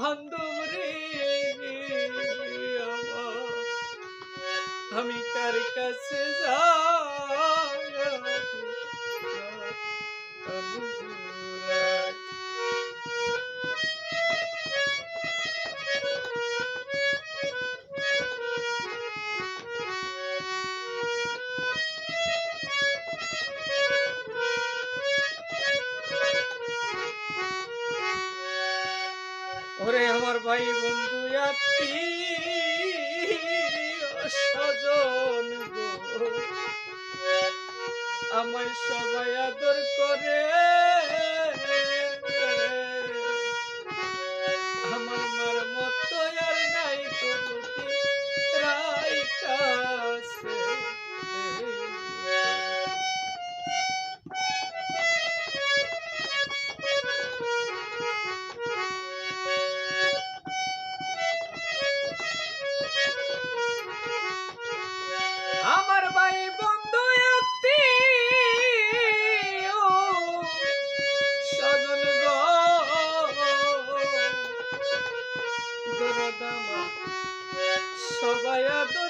বান্ধব রে আমি কার কাছে যা নাই বন্ধু স্বজন আমার সবাই আদর করে। সবাই আদর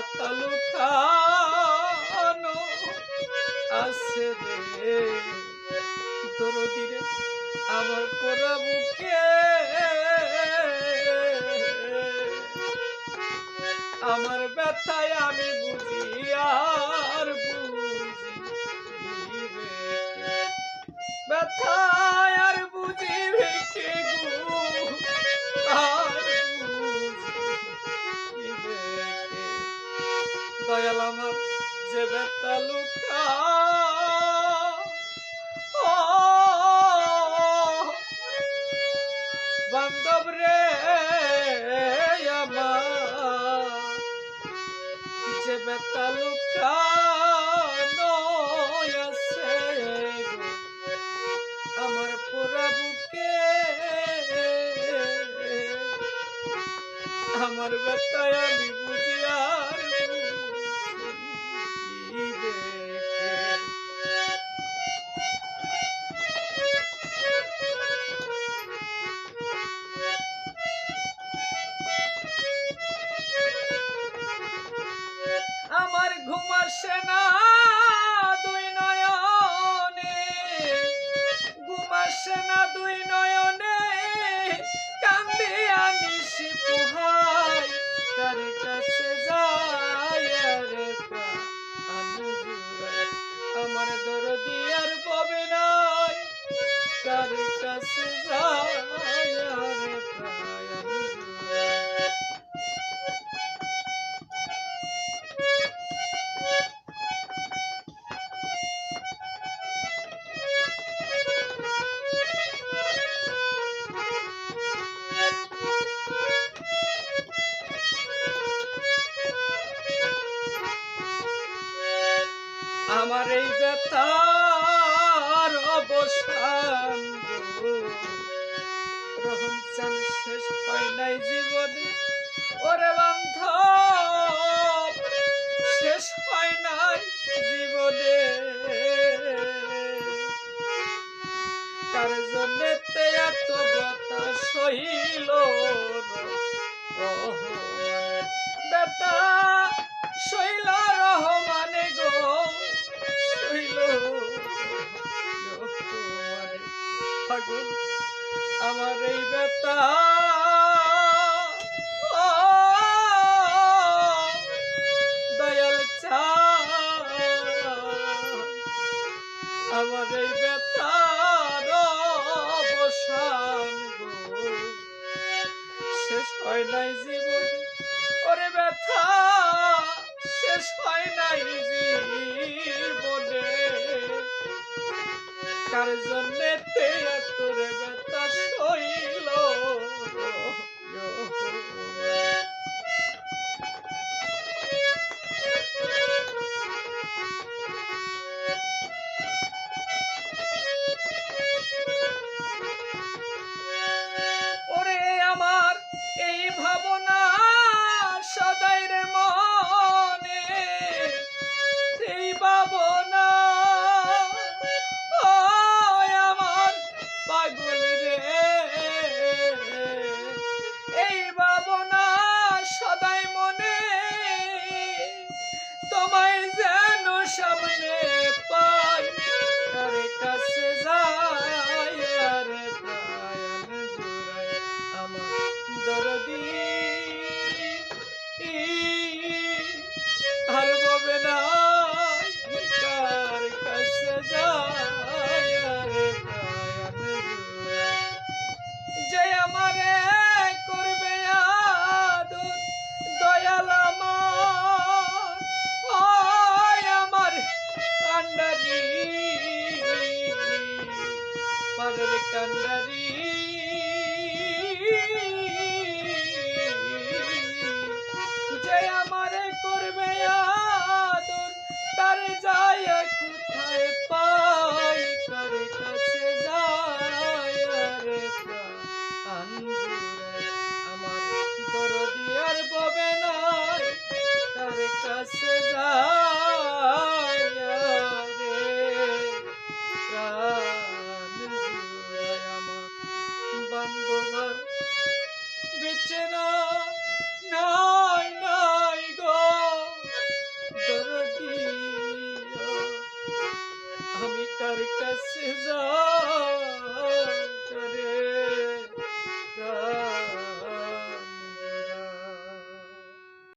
মাতালু রে দরদিরে আমার কোরা বুকে আমার ব্যথায় আমি বুঝি আর বুঝি ব্যথা দয়াল আমার যে বেতা লুকা। বান্ধব রে, আমার। যে বেতা লুকা আমার পুরা বুকে। আমার বেতায় আমি বুঝিয়া যদি আর পাবে নাই কার কাছে যায় রহম চান শেষ হয় নাই জীবনে। ওরে বান্ধব, শেষ হয় নাই জীবনে। কার জন্য এত ব্যথা সহিল ব্যথা শৈল রহমানে গো রহমানে পাগল আমার এই ব্যথা। দয়াল চা আমার এই ব্যথার অবসান শেষ হয় নাই জীবনে, ওরে ব্যথা, শেষ হয় নাই জীবনে। কার জন্যে তে তোরে ব্যথা?